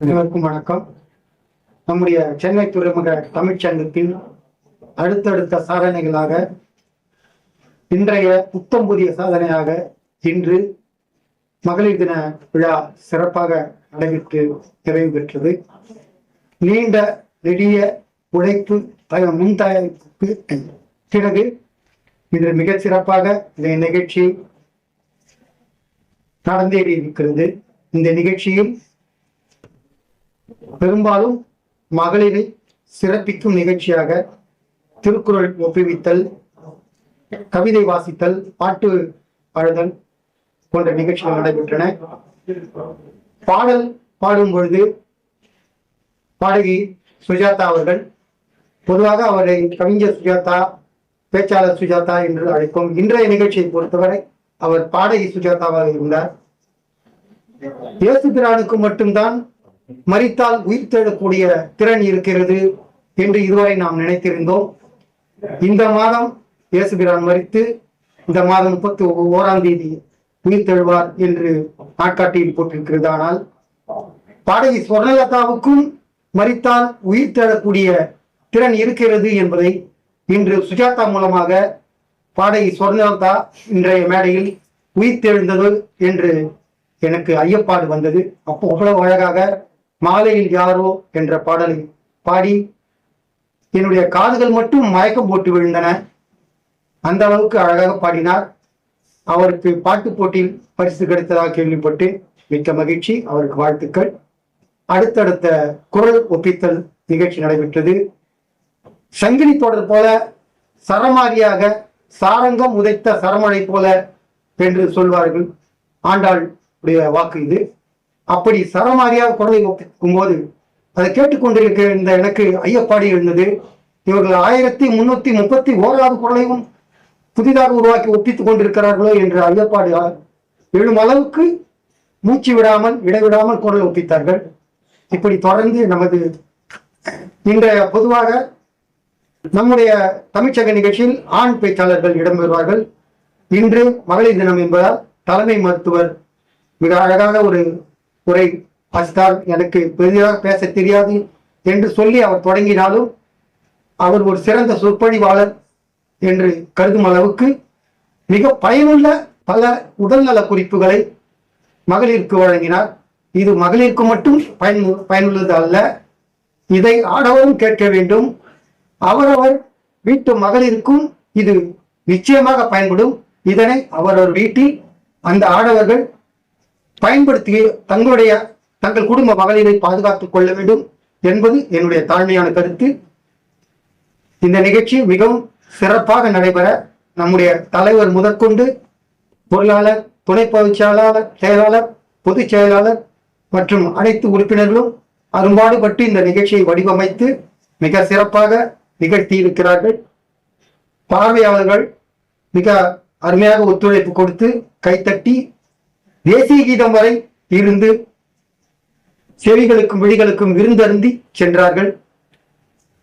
அனைவருக்கும் வணக்கம். நம்முடைய சென்னை துறைமுக தமிழ்ச்சங்கத்தின் அடுத்தடுத்த சாதனைகளாக இன்றைய புத்தம் புதிய சாதனையாக இன்று மகளிர் தின விழா சிறப்பாக நடைபெற்று நிறைவு பெற்றது. நீண்ட நெடிய உழைப்பு த- முன் தயாரிப்புக்கு பிறகு இன்று மிகச் சிறப்பாக இந்த நிகழ்ச்சி நடந்தேறி இருக்கிறது இந்த நிகழ்ச்சியில் பெரும்பாலும் மகளிரை சிறப்பிக்கும் நிகழ்ச்சியாக திருக்குறள் ஒப்புவித்தல் கவிதை வாசித்தல் பாட்டு பாடுதல் போன்ற நிகழ்ச்சிகள் நடைபெற்றன. பாடல் பாடும் பொழுது பாடகி சுஜாதா அவர்கள் பொதுவாக அவரை கவிஞர் சுஜாதா பேச்சாளர் சுஜாதா என்று அழைக்கும் இன்றைய நிகழ்ச்சியை பொறுத்தவரை அவர் பாடகி சுஜாதாவாக இருந்தார். இயேசு பிரானுக்கு மட்டும்தான் மறித்தால் உயிர் தேடக்கூடிய திறன் இருக்கிறது என்று இதுவரை நாம் நினைத்திருந்தோம். இந்த மாதம் இயேசுபிரான் மறித்து மரித்து இந்த மாதம் முப்பத்தி ஓராம் தேதி உயிர் தெழுவார் என்று நாட்காட்டியில் போட்டிருக்கிறது. ஆனால் பாடகி ஸ்வர்ணலதாவுக்கும் மறித்தால் உயிர் தேடக்கூடிய திறன் இருக்கிறது என்பதை இன்று சுஜாதா மூலமாக பாடகி ஸ்வர்ணலதா இன்றைய மேடையில் உயிர் தெழுந்தது என்று எனக்கு ஐயப்பாடு வந்தது. அப்போ அவ்வளவு அழகாக மாலையில் யாரோ என்ற பாடலை பாடி என்னுடைய காதுகள் மட்டும் மயக்கம் போட்டு விழுந்தன. அந்த அளவுக்கு அழகாக பாடினார். அவருக்கு பாட்டு போட்டியில் பரிசு கிடைத்ததாக கேள்விப்பட்டு மிக்க மகிழ்ச்சி. அவருக்கு வாழ்த்துக்கள். அடுத்தடுத்த குரல் ஒப்பித்தல் நிகழ்ச்சி நடைபெற்றது. சங்கிலி தொடர் போல சரமாரியாக சாரங்கம் உதைத்த சரமழை போல என்று சொல்வார்கள். ஆண்டாள் உடைய வாக்கு இது. அப்படி சரமாரியாக குரலை ஒப்பிக்கும் போது அதை கேட்டுக்கொண்டிருக்க இந்த எனக்கு ஐயப்பாடு இருந்தது. இவர்கள் ஆயிரத்தி முன்னூத்தி முப்பத்தி ஓராவது குரலையும் புதிதாக உருவாக்கி ஒப்பித்துக் கொண்டிருக்கிறார்களோ என்ற ஐயப்பாடு எழும் அளவுக்கு மூச்சு விடாமல் இடைவிடாமல் குரல் ஒப்பித்தார்கள். இப்படி தொடர்ந்து நமது இன்றைய பொதுவாக நம்முடைய தமிழ்ச்சங்க நிகழ்ச்சியில் ஆண் பேச்சாளர்கள் இடம்பெறுவார்கள். இன்று மகளிர் தினம் என்பதால் தலைமை மருத்துவர் மிக அழகாக ஒரு உரை வாசித்தால் எனக்கு பெரிதாக பேச தெரியாது என்று சொல்லி அவர் தொடங்கினாலும் அவர் ஒரு சிறந்த சொற்பொழிவாளர் என்று கருதும் அளவுக்கு மிக பயனுள்ள பல உடல்நல குறிப்புகளை மகளிருக்கு வழங்கினார். இது மகளிருக்கு மட்டும் பயன் பயனுள்ளது அல்ல. இதை ஆடவும் கேட்க வேண்டும். அவரவர் வீட்டு மகளிருக்கும் இது நிச்சயமாக பயன்படும். இதனை அவரவர் வீட்டில் அந்த ஆடவர்கள் பயன்படுத்தி தங்களுடைய தங்கள் குடும்ப மகளிரை பாதுகாத்துக் கொள்ள வேண்டும் என்பது என்னுடைய தாழ்மையான கருத்து. இந்த நிகழ்ச்சி மிகவும் சிறப்பாக நடைபெற நம்முடைய தலைவர் முதற்கொண்டு பொருளாளர் துணை பயிற்சியாளர் செயலாளர் செயலாளர் பொதுச் செயலாளர் மற்றும் அனைத்து உறுப்பினர்களும் அரும்பாடுபட்டு இந்த நிகழ்ச்சியை வடிவமைத்து மிக சிறப்பாக நிகழ்த்தி இருக்கிறார்கள் பார்வையாளர்கள் மிக அருமையாக ஒத்துழைப்பு கொடுத்து கைத்தட்டி தேசிய கீதம் வரை இருந்து செவிகளுக்கும் விழிகளுக்கும் விருந்தருந்தி சென்றார்கள்.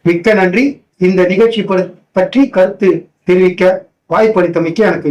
மிக்க நன்றி. இந்த நிகழ்ச்சி ப- பற்றி கருத்து தெரிவிக்க வாய்ப்பளித்தமைக்கு எனக்கு